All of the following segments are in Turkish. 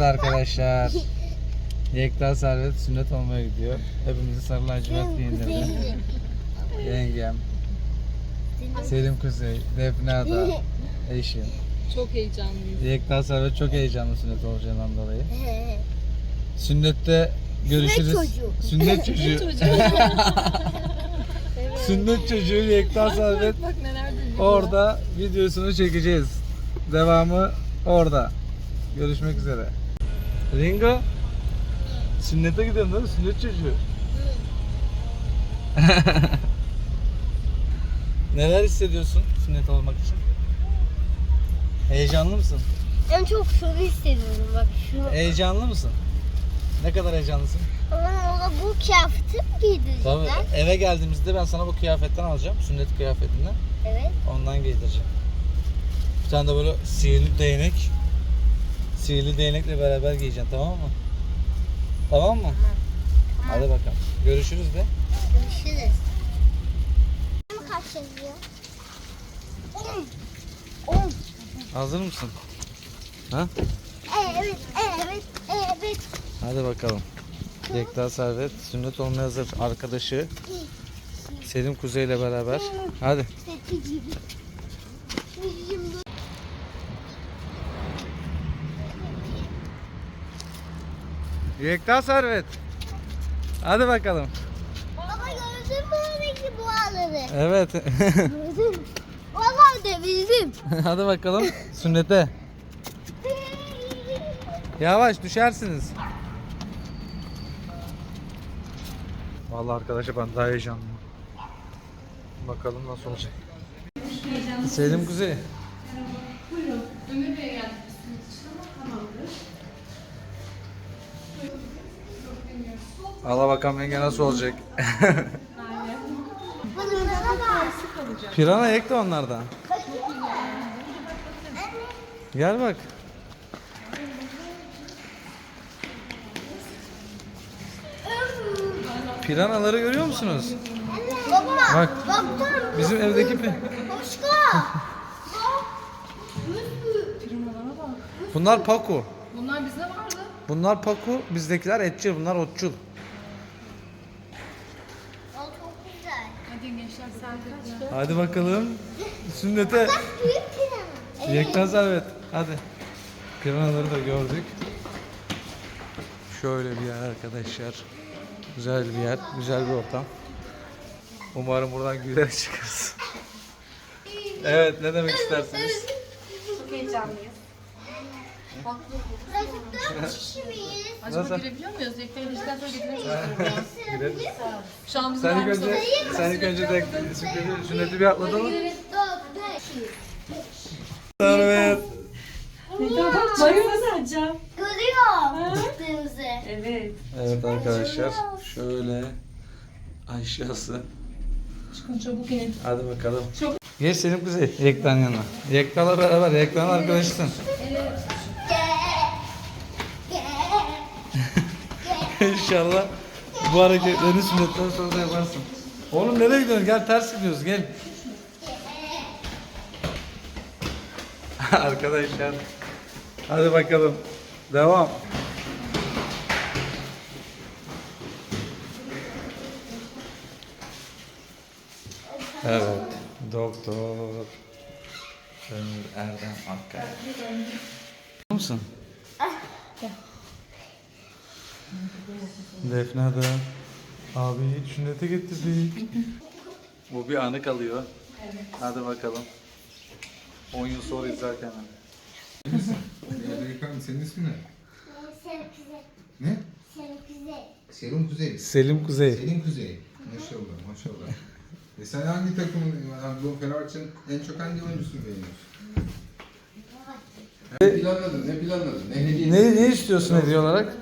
Arkadaşlar Yekta Servet sünnet olmaya gidiyor. Hepimizi sarı lacivert giyindirdi. Yengem, Selim Kuzey, Defne Ada, eşim. Çok heyecanlıyım. Yekta Servet çok heyecanlı sünnet olacağından dolayı. Sünnette görüşürüz. çocuğu. Sünnet çocuğu. Sünnet çocuğu Yekta Servet Bak neler dönüyor. orada videosunu çekeceğiz. Devamı orada. Görüşmek üzere. Ringo Sünnete gidiyorum değil mi? Sünnet çocuğu. Neler hissediyorsun sünnet olmak için? Heyecanlı mısın? En çok şunu hissediyorum bak şu. Heyecanlı mısın? Ne kadar heyecanlısın? Ama ona bu kıyafeti mi giydirecekler? Tabii eve geldiğimizde ben sana bu kıyafetten alacağım. Sünnet kıyafetinden. Evet. Ondan giydireceğim. Bir tane de böyle sihirli değnek. Sihirli değnekle beraber giyeceksin tamam mı? Tamam mı? Hadi bakalım. Görüşürüz de. Görüşürüz. Kaç yazıyor? 10. 10. Hazır mısın? Ha? Evet, evet, evet. Hadi bakalım. Yekta Servet sünnet olmaya hazır arkadaşı Selim Kuzey ile beraber. Hadi. Yekta Servet. Hadi bakalım. Baba gördün mü oradaki boğaları? Evet. Vallahi de bildim. Hadi bakalım sünnete. Yavaş düşersiniz. Vallahi arkadaşlar ben daha heyecanlıyım. Bakalım nasıl olacak. Selim Kuzey. Allah bakalım yenge nasıl olacak. Pirana yek de onlardan. Gel bak. Piranaları görüyor musunuz? Baba. Bak Doktor. bizim evdeki pi-. Bunlar paku. Bunlar bizde vardı. Bunlar paku, bizdekiler etçil, bunlar otçul. O çok güzel. Hadi gençler sen kaç. Hadi bakalım. Sünnete. Büyük planı. Yekten servet. Hadi. Piranaları da gördük. Şöyle bir yer arkadaşlar. Güzel bir yer, güzel bir ortam. Umarım buradan güler çıkarız. Evet, ne demek istersiniz? Çok heyecanlıyız. Miyiz? Acaba Nasıl? girebiliyor muyuz? Yekta ilişkiden sonra girebilir miyiz? Gireriz. Şu an bizim Sen ilk önce, sen ilk önce de sünneti, sünneti bir atladın mı? Servet. Bayılacağım. Görüyor çıktığımızı. Evet. Evet arkadaşlar, şöyle aşağısı. Çıkın çabuk inin. Hadi bakalım. Geç Selim Kuzey, Yekta'nın yanına. Yekta'la beraber, Yekta'nın arkadaşısın. İnşallah bu hareketlerini sünnetten sonra da yaparsın. Oğlum nereye gidiyorsun? Gel ters gidiyoruz gel. Arkadaşlar. Hadi bakalım. Devam. Evet. Doktor Ömür Erdem Akkaya. Musun? Defne de abi sünnete getirdik. Bu bir anı kalıyor. Hadi bakalım. 10 yıl sonra izlerken. Ya beyefendi senin ismin ne? Senin kuzey. Ne? Senin kuzey. Selim Kuzey. Selim Kuzey. Selim Kuzey. Maşallah maşallah. E sen hangi takımın, yani bu Fenerbahçe'nin en çok hangi oyuncusunu beğeniyorsun? Ne planladın, ne planladın, ne hediye Ne, ne istiyorsun hediye olarak?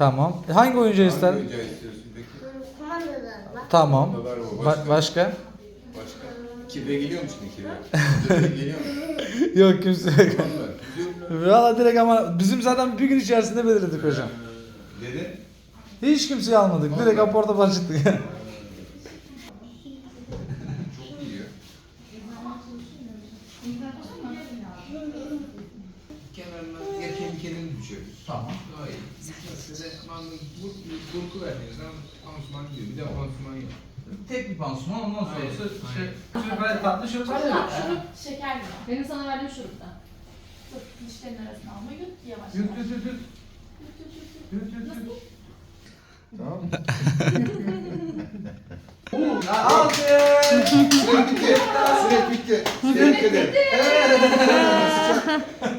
Tamam. Hangi oyuncu ister? Hangi istiyorsun peki? Kumandalar var. Tamam. Var. Ba- Başka? başka? Başka? Kirve geliyor mu şimdi kirve? Kirve geliyor mu? Yok kimse yok. Vallahi. Valla direkt ama bizim zaten bir gün içerisinde belirledik hocam. Dede? Hiç kimseyi almadık. Direkt aporta başladık. Çok iyi ya. Kenarına düşün. içiyoruz. Tamam. Daha iyi. Size aman burk, burku vermiyoruz ama pansuman gidiyor. Bir de pansuman yok. Tek bir pansuman ondan Aynen, işte aynen. şöyle böyle tatlı şurup var ya. Şurup şekerli. Benim sana verdiğim şuruptan. Dur dişlerin arasına alma yut yavaş Yut yut yut yut. Yut, yut, yut, yut. Tamam mı? Alkış! Süre bitti. Süre bitti. Bak bitti.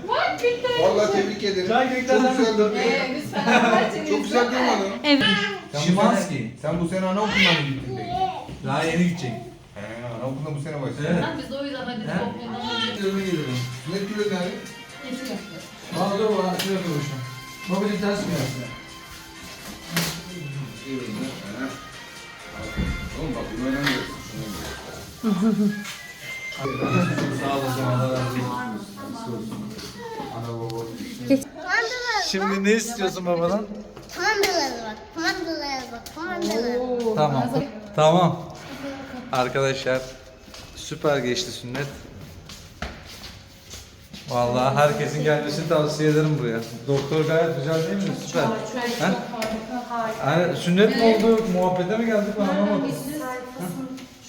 Vallahi tebrik ederim. Çok güzel durdu. Eee lütfen Fenerbahçe'nin Çok güzel durmadı. Evet. Sen bu Şimanski. sene- Sen bu sene anaokuluna mı gittin peki? Daha yeni gidecek. He, anaokuluna bu sene başladın. Evet. Lan biz de o yüzden hadi He? toplumdan Yürüme gelirim. Sünnet kilo nerede? getiriyor. Bana dur bana şuraya konuşma. Babacım ters mi yaptı? He. Oğlum bak bunu oynamıyorsun. Sağ razı olsun. Ana baba. Kumandalara Şimdi ne istiyorsun babadan? Kumandalara bak. Kumandalara bak. Kumandalara. Tamam. Tamam. Arkadaşlar süper geçti sünnet. Vallahi herkesin gelmesini tavsiye ederim buraya. Doktor gayet güzel değil mi? Süper. Çok Ha? harika, harika. Yani sünnet mi oldu, muhabbete mi geldik ben anlamadım.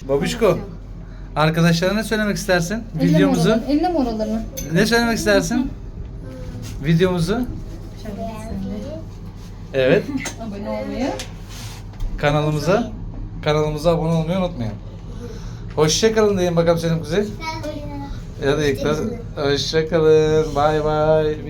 Babişko, arkadaşlara ne söylemek istersin? Videomuzu. Eline mi oralarını? Ne söylemek istersin? Videomuzu. Evet. Abone olmayı. Kanalımıza. Kanalımıza abone olmayı unutmayın. Hoşçakalın diyeyim bakalım senin kuzey. Sen- Ya da ilk Hoşçakalın. Bay bay.